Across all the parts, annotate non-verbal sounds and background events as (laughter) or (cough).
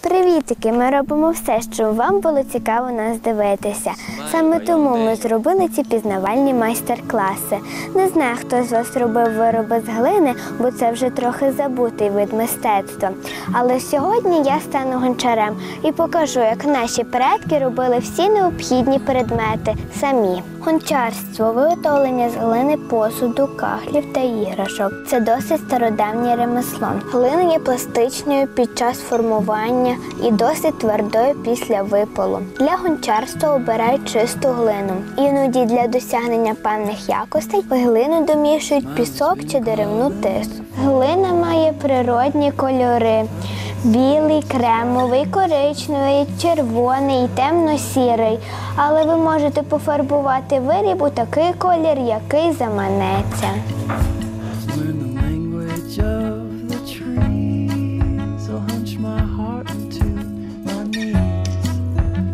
Привітики! Ми робимо все, щоб вам було цікаво нас дивитися. Саме тому ми зробили ці пізнавальні майстер-класи. Не знаю, хто з вас робив вироби з глини, бо це вже трохи забутий вид мистецтва. Але сьогодні я стану гончарем і покажу, як наші предки робили всі необхідні предмети самі. Гончарство, виготовлення з глини посуду, кахлів та іграшок. Це досить стародавнє ремесло. Глина є пластичною під час формування і досить твердою після випалу. Для гончарства обирають чисту глину. Іноді для досягнення певних якостей в глину домішують пісок чи деревну тису. Глина має природні кольори. Білий, кремовий, коричневий, червоний темно-сірий. Але ви можете пофарбувати виріб у такий колір, який заманеться.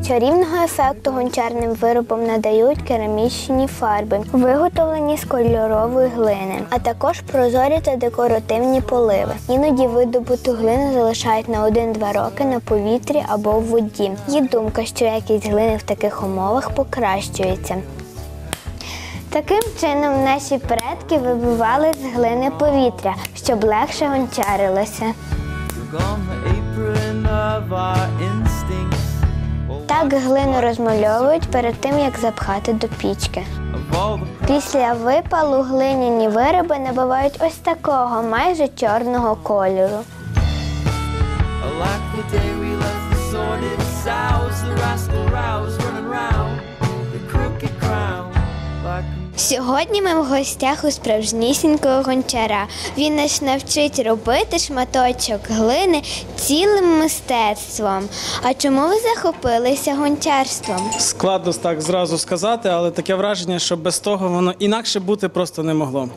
Чарівного ефекту гончарним виробам надають керамічні фарби, виготовлені з кольорової глини, а також прозорі та декоративні поливи. Іноді видобуту глину залишають на 1-2 роки на повітрі або в воді. Є думка, що якість глини в таких умовах покращується. Таким чином наші предки вибивали з глини повітря, щоб легше гончарилося. Так глину розмальовують перед тим, як запхати до пічки. Після випалу глиняні вироби набувають ось такого майже чорного кольору. Like the day we left the sordid sows, the rascal rouse Сьогодні ми в гостях у справжнісінького гончара. Він нас навчить робити шматочок глини цілим мистецтвом. А чому ви захопилися гончарством? Складно так зразу сказати, але таке враження, що без того воно інакше бути просто не могло.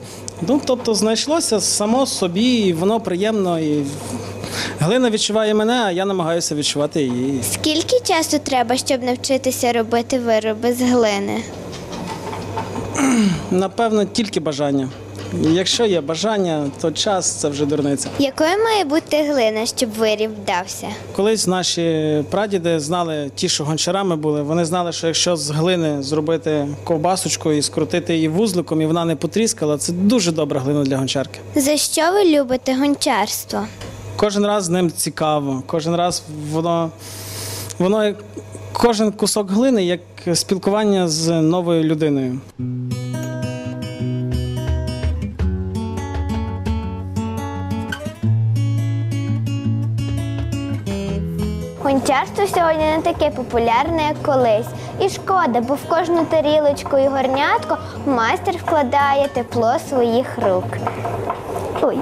Ну, тобто знайшлося само собі, і воно приємно. І глина відчуває мене, а я намагаюся відчувати її. Скільки часу треба, щоб навчитися робити вироби з глини? (clears throat) Напевно, тільки бажання. Якщо є бажання, то час це вже дурниця. Якою має бути глина, щоб виріб вдався? Колись наші прадіди знали, ті, що гончарами були, вони знали, що якщо з глини зробити ковбасочку і скрутити її вузликом, і вона не потріскала, це дуже добра глина для гончарки. За що ви любите гончарство? Кожен раз з ним цікаво, кожен раз воно, воно кожен кусок глини як спілкування з новою людиною. Гончарство сьогодні не таке популярне, як колись. І шкода, бо в кожну тарілочку і горнятко майстер вкладає тепло своїх рук. Ой,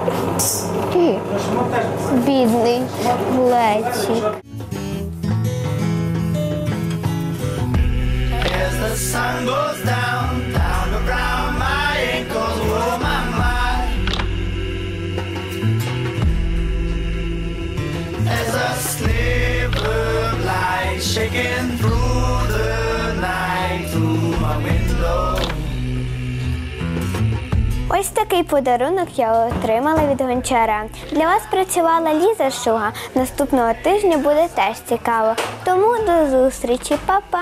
Ті. бідний глечик. Sun goes down, shaking through the night, through my window. Ось такий подарунок я отримала від гончара. Для вас працювала Ліза Шуга. Наступного тижня буде теж цікаво. Тому до зустрічі, Па-па!